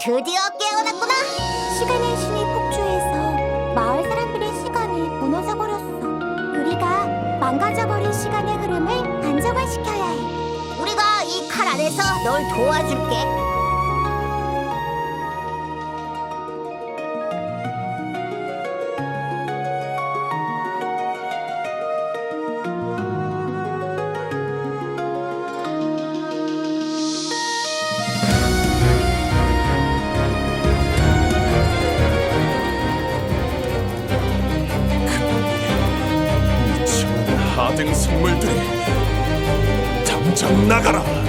드디어 깨어났구나. 시간의 신이 폭주해서 마을 사람들의 시간이 무너져 버렸어. 우리가 망가져버린 시간의 흐름을 안정화시켜야 해. 우리가 이 칼 안에서 널 도와줄게. 하등 생물들이 당장 나가라